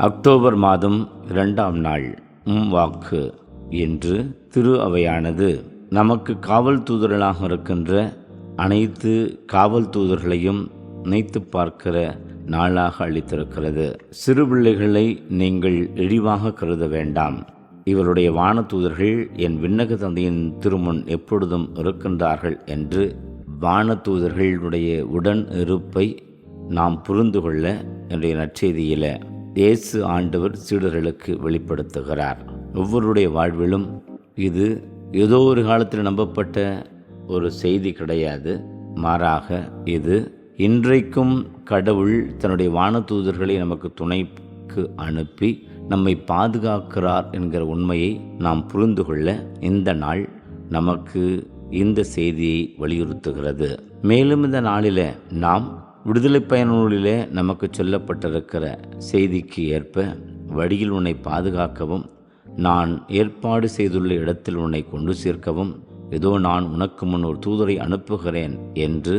October மாதம் இரண்டாம் நாள் உம் வாக்கு. என்று திரு அவையானது நமக்கு காவல் தூதர்களாக இருக்கின்ற அனைத்து காவல் தூதர்களையும் நினைத்து பார்க்கிற நாளாக அளித்திருக்கிறது. சிறு பிள்ளைகளை நீங்கள் இழிவாக கருத வேண்டாம். இவருடைய வானதூதர்கள் என் விண்ணக தந்தையின் திருமுன் எப்பொழுதும் இருக்கின்றார்கள் என்று வானதூதர்களுடைய உடன் இருப்பை நாம் புரிந்து கொள்ள என்னுடைய நற்செய்தியில இயேசு ஆண்டவர் சீடர்களுக்கு வெளிப்படுத்துகிறார். ஒவ்வொருடைய வாழ்விலும் இது ஏதோ ஒரு காலத்தில் நம்பப்பட்ட ஒரு செய்தி கிடையாது. மாறாக இது இன்றைக்கும் கடவுள் தன்னுடைய வானதூதர்களை நமக்கு துணைக்கு அனுப்பி நம்மை பாதுகாக்கிறார் என்கிற உண்மையை நாம் புரிந்து கொள்ள இந்த நாள் நமக்கு இந்த செய்தியை வலியுறுத்துகிறது. மேலும் இந்த நாளில் நாம் விடுதலை பயனூலிலே நமக்கு சொல்லப்பட்டிருக்கிற செய்திக்கு ஏற்ப வழியில் உன்னை பாதுகாக்கவும் நான் ஏற்பாடு செய்துள்ள இடத்தில் உன்னை கொண்டு சேர்க்கவும் ஏதோ நான் உனக்கு முன் ஒரு தூதரை அனுப்புகிறேன் என்று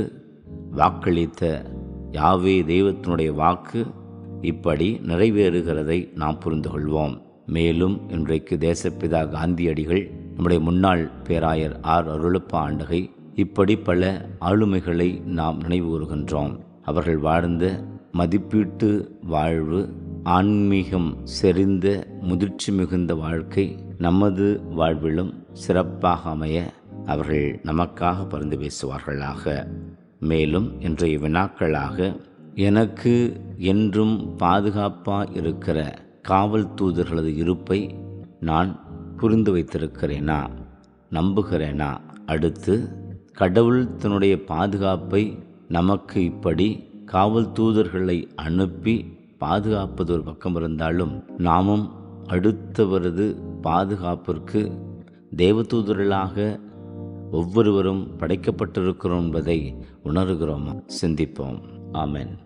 வாக்களித்த யாவே தெய்வத்தினுடைய வாக்கு இப்படி நிறைவேறுகிறதை நாம் புரிந்து கொள்வோம் மேலும் இன்றைக்கு தேசப்பிதா காந்தியடிகள் நம்முடைய முன்னாள் பேராயர் ஆர். அருளப்ப ஆண்டகை இப்படி பல ஆளுமைகளை நாம் நினைவு கூறுகின்றோம். அவர்கள் வாழ்ந்த மதிப்பீட்டு வாழ்வு ஆன்மீகம் செறிந்த முதிர்ச்சி மிகுந்த வாழ்க்கை நமது வாழ்விலும் சிறப்பாக அமைய அவர்கள் நமக்காக பரிந்து பேசுவார்களாக. மேலும் இன்றைய வினாக்களாக எனக்கு என்றும் பாதுகாப்பாக இருக்கிற காவல் தூதர்களது இருப்பை நான் புரிந்து வைத்திருக்கிறேனா? நம்புகிறேனா? அடுத்து கடவுள் தன்னுடைய பாதுகாப்பை நமக்கு இப்படி காவல் தூதர்களை அனுப்பி பாதுகாப்பது ஒரு பக்கம் இருந்தாலும் நாமும் அடுத்தவரது பாதுகாப்பிற்கு தேவதூதர்களாக ஒவ்வொருவரும் படைக்கப்பட்டிருக்கிறோம் என்பதை உணர்கிறோமா? சிந்திப்போம். ஆமென்.